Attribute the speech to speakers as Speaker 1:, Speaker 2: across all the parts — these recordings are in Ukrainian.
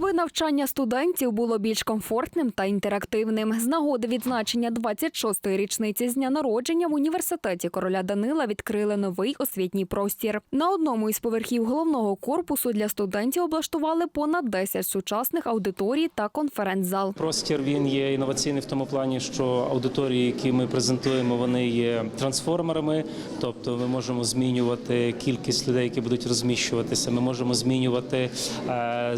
Speaker 1: Аби навчання студентів було більш комфортним та інтерактивним. З нагоди відзначення 26-ї річниці з дня народження в університеті короля Данила відкрили новий освітній простір. На одному із поверхів головного корпусу для студентів облаштували понад 10 сучасних аудиторій та конференц-зал.
Speaker 2: Простір він є інноваційний в тому плані, що аудиторії, які ми презентуємо, вони є трансформерами. Тобто, ми можемо змінювати кількість людей, які будуть розміщуватися. Ми можемо змінювати е,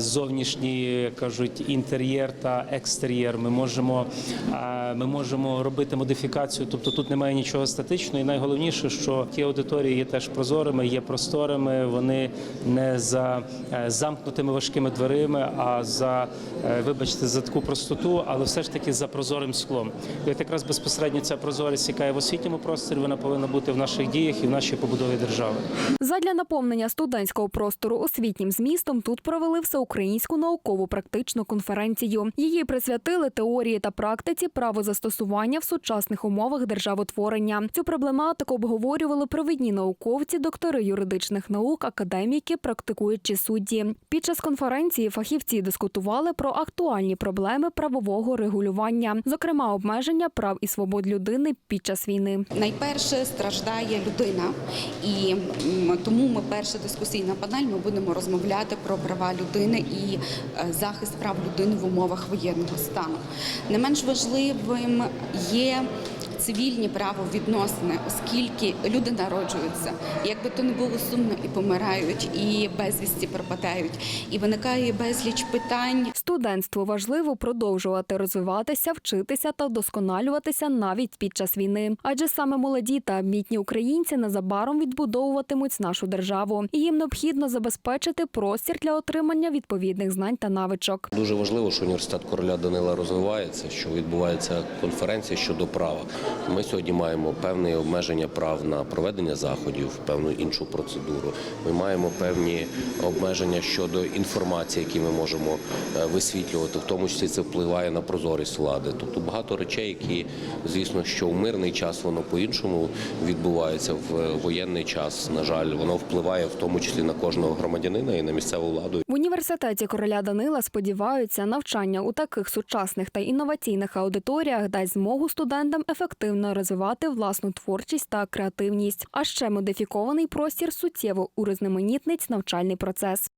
Speaker 2: зовнішній кажуть інтер'єр та екстер'єр. Ми можемо, е, ми можемо робити модифікацію. Тобто тут немає нічого статичного. І найголовніше, що ті аудиторії є теж прозорими, є просторими. Вони не за е, замкнутими важкими дверима, а за е, вибачте за таку простоту, але все ж таки за прозорим склом. І якраз безпосередньо ця прозорість, яка є в освітньому просторі, вона повинна бути в наших діях і в нашій побудові держави.
Speaker 1: Задля наповнення студентського простору освітнім змістом тут провели всеукраїнську наукову практичну конференцію. Її присвятили теорії та практиці правозастосування в сучасних умовах державотворення. Цю проблематику обговорювали провідні науковці, доктори юридичних наук, академіки, практикуючі судді. Під час конференції фахівці дискутували про актуальні проблеми правового регулювання, зокрема обмеження прав і свобод людини під час війни.
Speaker 3: Найперше страждає людина, і тому ми перша дискусійна панель. Ми будемо розмовляти про права людини і захист прав людини в умовах воєнного стану. Не менш важливим є. Цивільні правовідносини, оскільки люди народжуються, як би то не було сумно, і помирають, і безвісті пропадають, і виникає безліч питань,
Speaker 1: Студентству важливо продовжувати розвиватися, вчитися та вдосконалюватися навіть під час війни. Адже саме молоді та амбітні українці незабаром відбудовуватимуть нашу державу, і їм необхідно забезпечити простір для отримання відповідних знань та навичок.
Speaker 4: Дуже важливо, що університет короля Данила розвивається, що відбувається конференція щодо права. Ми сьогодні маємо певні обмеження прав на проведення заходів, певну іншу процедуру. Ми маємо певні обмеження щодо інформації, які ми можемо е, висвітлювати. В тому числі це впливає на прозорість влади. Тобто багато речей, які звісно, що в мирний час воно по-іншому відбувається в воєнний час. На жаль, воно впливає в тому числі на кожного громадянина і на місцеву владу.
Speaker 1: В університеті короля Данила сподіваються, навчання у таких сучасних та інноваційних аудиторіях дасть змогу студентам ефективно розвивати власну творчість та креативність. А ще модифікований простір суттєво урізноманітнить навчальний процес.